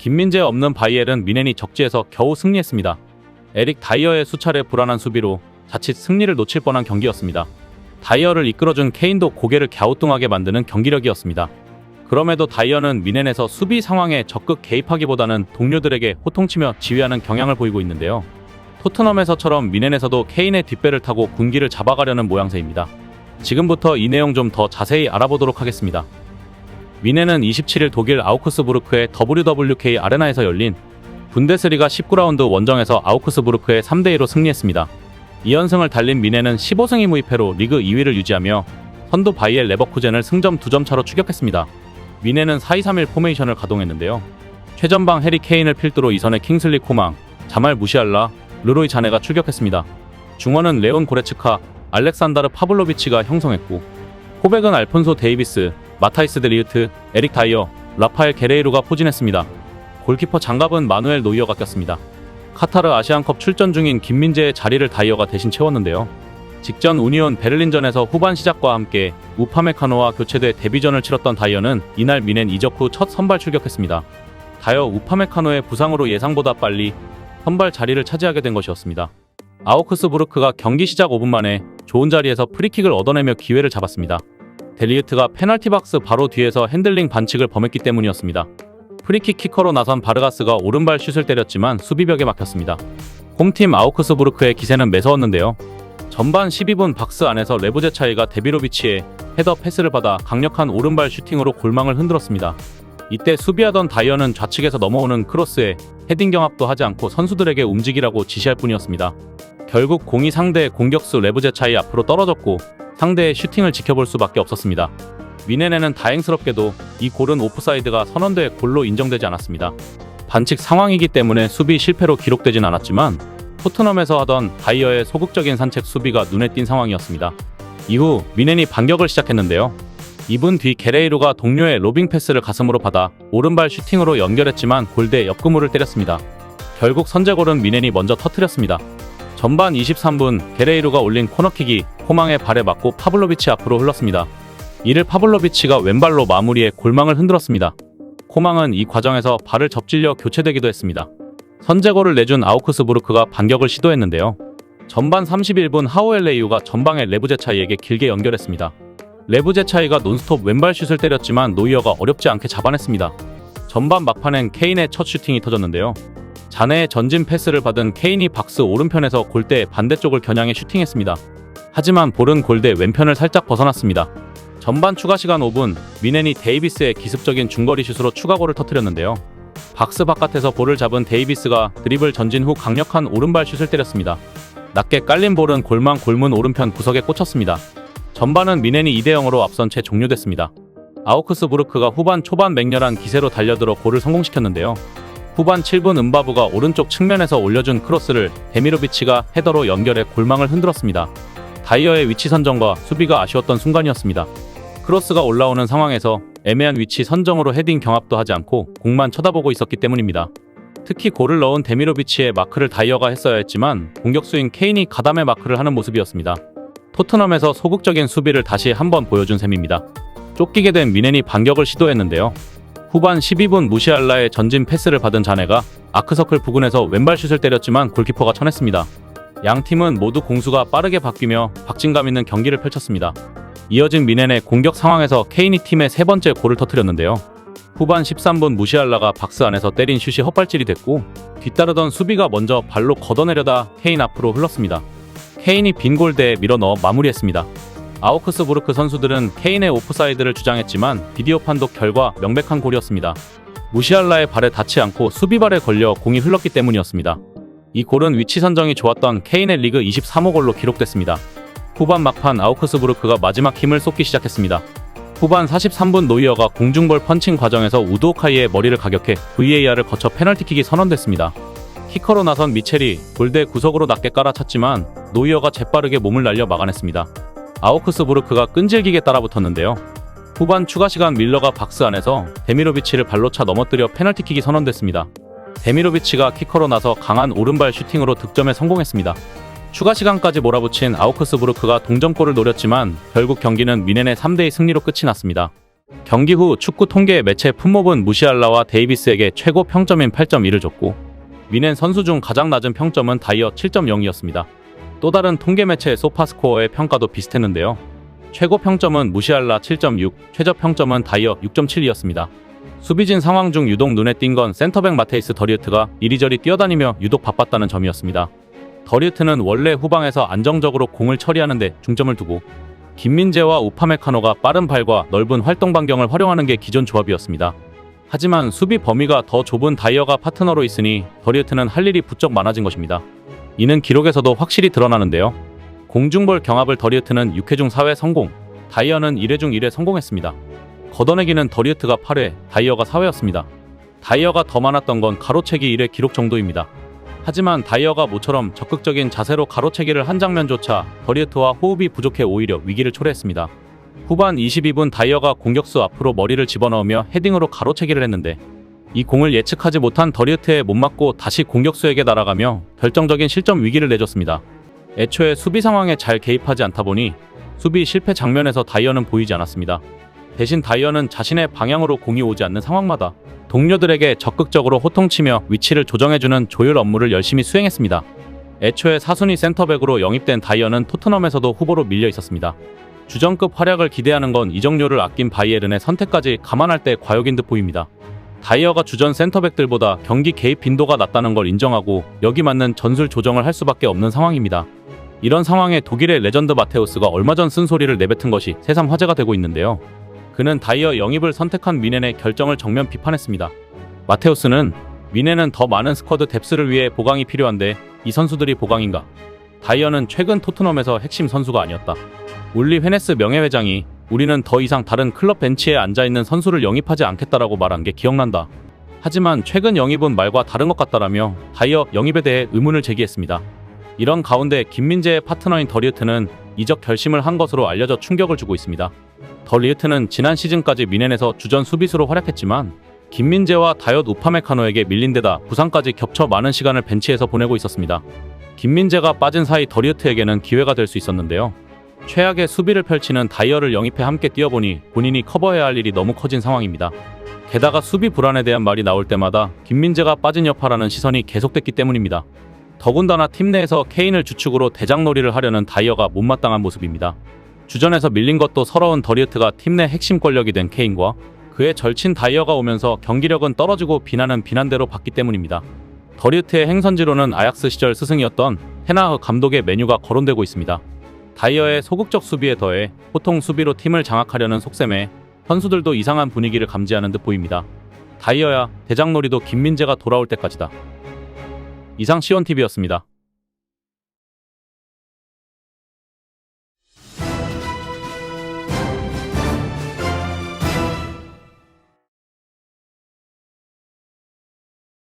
김민재 없는 바이엘은 미넨이 적지에서 겨우 승리했습니다. 에릭 다이어의 수차례 불안한 수비로 자칫 승리를 놓칠 뻔한 경기였습니다. 다이어를 이끌어준 케인도 고개를 갸우뚱하게 만드는 경기력이었습니다. 그럼에도 다이어는 미넨에서 수비 상황에 적극 개입하기보다는 동료들에게 호통치며 지휘하는 경향을 보이고 있는데요. 토트넘에서처럼 미넨에서도 케인의 뒷배를 타고 군기를 잡아가려는 모양새입니다. 지금부터 이 내용 좀 더 자세히 알아보도록 하겠습니다. 미넨은 27일 독일 아우크스부르크의 WWK 아레나에서 열린 분데스리가 19라운드 원정에서 아우크스부르크에 3대2로 승리했습니다. 2연승을 달린 미넨은 15승 2무이패로 리그 2위를 유지하며 선두 바이엘 레버쿠젠을 승점 2점 차로 추격했습니다. 미넨은 4-2-3-1 포메이션을 가동했는데요. 최전방 해리 케인을 필두로 이선의 킹슬리 코망, 자말 무시알라, 르로이 자네가 출격했습니다. 중원은 레온 고레츠카, 알렉산다르 파블로비치가 형성했고 호백은 알폰소 데이비스, 마타이스 데리우트, 에릭 다이어, 라파엘 게레이로가 포진했습니다. 골키퍼 장갑은 마누엘 노이어가 꼈습니다. 카타르 아시안컵 출전 중인 김민재의 자리를 다이어가 대신 채웠는데요. 직전 우니온 베를린전에서 후반 시작과 함께 우파메카노와 교체돼 데뷔전을 치렀던 다이어는 이날 미넨 이적 후 첫 선발 출격했습니다. 다이어 우파메카노의 부상으로 예상보다 빨리 선발 자리를 차지하게 된 것이었습니다. 아우크스부르크가 경기 시작 5분 만에 좋은 자리에서 프리킥을 얻어내며 기회를 잡았습니다. 델리우트가 페널티 박스 바로 뒤에서 핸들링 반칙을 범했기 때문이었습니다. 프리킥 키커로 나선 바르가스가 오른발 슛을 때렸지만 수비벽에 막혔습니다. 홈팀 아우크스부르크의 기세는 매서웠는데요. 전반 12분 박스 안에서 레브제차이가 데비로비치의 헤더 패스를 받아 강력한 오른발 슈팅으로 골망을 흔들었습니다. 이때 수비하던 다이어는 좌측에서 넘어오는 크로스에 헤딩 경합도 하지 않고 선수들에게 움직이라고 지시할 뿐이었습니다. 결국 공이 상대의 공격수 레브제차이 앞으로 떨어졌고 상대의 슈팅을 지켜볼 수밖에 없었습니다. 미네네는 다행스럽게도 이 골은 오프사이드가 선언돼 골로 인정되지 않았습니다. 반칙 상황이기 때문에 수비 실패로 기록되진 않았지만 토트넘에서 하던 다이어의 소극적인 산책 수비가 눈에 띈 상황이었습니다. 이후 미넨이 반격을 시작했는데요. 2분 뒤 게레이로가 동료의 로빙 패스를 가슴으로 받아 오른발 슈팅으로 연결했지만 골대 옆구무를 때렸습니다. 결국 선제골은 미넨이 먼저 터뜨렸습니다. 전반 23분 게레이로가 올린 코너킥이 호망의 발에 맞고 파블로비치 앞으로 흘렀습니다. 이를 파블로비치가 왼발로 마무리해 골망을 흔들었습니다. 코망은 이 과정에서 발을 접질려 교체되기도 했습니다. 선제골을 내준 아우크스부르크가 반격을 시도했는데요. 전반 31분 하오엘레이우가 전방의 레브제차이에게 길게 연결했습니다. 레브제차이가 논스톱 왼발 슛을 때렸지만 노이어가 어렵지 않게 잡아냈습니다. 전반 막판엔 케인의 첫 슈팅이 터졌는데요. 자네의 전진 패스를 받은 케인이 박스 오른편에서 골대 반대쪽을 겨냥해 슈팅했습니다. 하지만 볼은 골대 왼편을 살짝 벗어났습니다. 전반 추가 시간 5분 미넨이 데이비스의 기습적인 중거리 슛으로 추가골을 터뜨렸는데요. 박스 바깥에서 볼을 잡은 데이비스가 드리블 전진 후 강력한 오른발 슛을 때렸습니다. 낮게 깔린 볼은 골망 골문 오른편 구석에 꽂혔습니다. 전반은 미넨이 2대 0으로 앞선 채 종료됐습니다. 아우크스부르크가 후반 초반 맹렬한 기세로 달려들어 골을 성공시켰는데요. 후반 7분 은바부가 오른쪽 측면에서 올려준 크로스를 데미로비치가 헤더로 연결해 골망을 흔들었습니다. 다이어의 위치 선정과 수비가 아쉬웠던 순간이었습니다. 크로스가 올라오는 상황에서 애매한 위치 선정으로 헤딩 경합도 하지 않고 공만 쳐다보고 있었기 때문입니다. 특히 골을 넣은 데미로비치의 마크를 다이어가 했어야 했지만 공격수인 케인이 가담의 마크를 하는 모습이었습니다. 토트넘에서 소극적인 수비를 다시 한번 보여준 셈입니다. 쫓기게 된 미넨이 반격을 시도했는데요. 후반 12분 무시알라의 전진 패스를 받은 자네가 아크서클 부근에서 왼발 슛을 때렸지만 골키퍼가 쳐냈습니다. 양 팀은 모두 공수가 빠르게 바뀌며 박진감 있는 경기를 펼쳤습니다. 이어진 미넨의 공격 상황에서 케인이 팀의 세 번째 골을 터뜨렸는데요. 후반 13분 무시알라가 박스 안에서 때린 슛이 헛발질이 됐고 뒤따르던 수비가 먼저 발로 걷어내려다 케인 앞으로 흘렀습니다. 케인이 빈 골대에 밀어 넣어 마무리했습니다. 아우크스부르크 선수들은 케인의 오프사이드를 주장했지만 비디오 판독 결과 명백한 골이었습니다. 무시알라의 발에 닿지 않고 수비발에 걸려 공이 흘렀기 때문이었습니다. 이 골은 위치 선정이 좋았던 케인의 리그 23호 골로 기록됐습니다. 후반 막판 아우크스부르크가 마지막 힘을 쏟기 시작했습니다. 후반 43분 노이어가 공중볼 펀칭 과정에서 우드오카이의 머리를 가격해 VAR을 거쳐 페널티킥이 선언됐습니다. 키커로 나선 미첼이 골대 구석으로 낮게 깔아찼지만 노이어가 재빠르게 몸을 날려 막아냈습니다. 아우크스부르크가 끈질기게 따라붙었는데요. 후반 추가 시간 밀러가 박스 안에서 데미로비치를 발로 차 넘어뜨려 페널티킥이 선언됐습니다. 데미로비치가 키커로 나서 강한 오른발 슈팅으로 득점에 성공했습니다. 추가 시간까지 몰아붙인 아우크스부르크가 동점골을 노렸지만 결국 경기는 미넨의 3대2 승리로 끝이 났습니다. 경기 후 축구 통계 매체 품목은 무시알라와 데이비스에게 최고 평점인 8.1을 줬고 미넨 선수 중 가장 낮은 평점은 다이어 7.0이었습니다. 또 다른 통계 매체 소파스코어의 평가도 비슷했는데요. 최고 평점은 무시알라 7.6, 최저 평점은 다이어 6.7이었습니다. 수비진 상황 중 유독 눈에 띈 건 센터백 마테이스 더리우트가 이리저리 뛰어다니며 유독 바빴다는 점이었습니다. 더리우트는 원래 후방에서 안정적으로 공을 처리하는데 중점을 두고 김민재와 우파메카노가 빠른 발과 넓은 활동 반경을 활용하는 게 기존 조합이었습니다. 하지만 수비 범위가 더 좁은 다이어가 파트너로 있으니 더리우트는 할 일이 부쩍 많아진 것입니다. 이는 기록에서도 확실히 드러나는데요. 공중볼 경합을 더리우트는 6회 중 4회 성공, 다이어는 1회 중 1회 성공했습니다. 걷어내기는 더리우트가 8회, 다이어가 4회였습니다. 다이어가 더 많았던 건 가로채기 1회 기록 정도입니다. 하지만 다이어가 모처럼 적극적인 자세로 가로채기를 한 장면조차 더리우트와 호흡이 부족해 오히려 위기를 초래했습니다. 후반 22분 다이어가 공격수 앞으로 머리를 집어넣으며 헤딩으로 가로채기를 했는데 이 공을 예측하지 못한 더리우트에 못 맞고 다시 공격수에게 날아가며 결정적인 실점 위기를 내줬습니다. 애초에 수비 상황에 잘 개입하지 않다 보니 수비 실패 장면에서 다이어는 보이지 않았습니다. 대신 다이어는 자신의 방향으로 공이 오지 않는 상황마다 동료들에게 적극적으로 호통치며 위치를 조정해주는 조율 업무를 열심히 수행했습니다. 애초에 사순위 센터백으로 영입된 다이어는 토트넘에서도 후보로 밀려 있었습니다. 주전급 활약을 기대하는 건 이적료를 아낀 바이에른의 선택까지 감안할 때 과욕인 듯 보입니다. 다이어가 주전 센터백들보다 경기 개입 빈도가 낮다는 걸 인정하고 여기 맞는 전술 조정을 할 수밖에 없는 상황입니다. 이런 상황에 독일의 레전드 마테우스가 얼마 전 쓴소리를 내뱉은 것이 새삼 화제가 되고 있는데요. 그는 다이어 영입을 선택한 미넨의 결정을 정면 비판했습니다. 마테우스는 미넨은 더 많은 스쿼드 뎁스를 위해 보강이 필요한데 이 선수들이 보강인가? 다이어는 최근 토트넘에서 핵심 선수가 아니었다. 울리 헤네스 명예회장이 우리는 더 이상 다른 클럽 벤치에 앉아 있는 선수를 영입하지 않겠다라고 말한 게 기억난다. 하지만 최근 영입은 말과 다른 것 같다라며 다이어 영입에 대해 의문을 제기했습니다. 이런 가운데 김민재의 파트너인 더리우트는 이적 결심을 한 것으로 알려져 충격을 주고 있습니다. 더 리우트는 지난 시즌까지 미넨에서 주전 수비수로 활약했지만 김민재와 다이엇 우파메카노에게 밀린 데다 부상까지 겹쳐 많은 시간을 벤치에서 보내고 있었습니다. 김민재가 빠진 사이 더리우트에게는 기회가 될 수 있었는데요. 최악의 수비를 펼치는 다이어를 영입해 함께 뛰어보니 본인이 커버해야 할 일이 너무 커진 상황입니다. 게다가 수비 불안에 대한 말이 나올 때마다 김민재가 빠진 여파라는 시선이 계속됐기 때문입니다. 더군다나 팀 내에서 케인을 주축으로 대장놀이를 하려는 다이어가 못마땅한 모습입니다. 주전에서 밀린 것도 서러운 더리우트가 팀 내 핵심 권력이 된 케인과 그의 절친 다이어가 오면서 경기력은 떨어지고 비난은 비난대로 받기 때문입니다. 더리우트의 행선지로는 아약스 시절 스승이었던 테나흐 감독의 메뉴가 거론되고 있습니다. 다이어의 소극적 수비에 더해 보통 수비로 팀을 장악하려는 속셈에 선수들도 이상한 분위기를 감지하는 듯 보입니다. 다이어야 대장놀이도 김민재가 돌아올 때까지다. 이상 시원TV였습니다.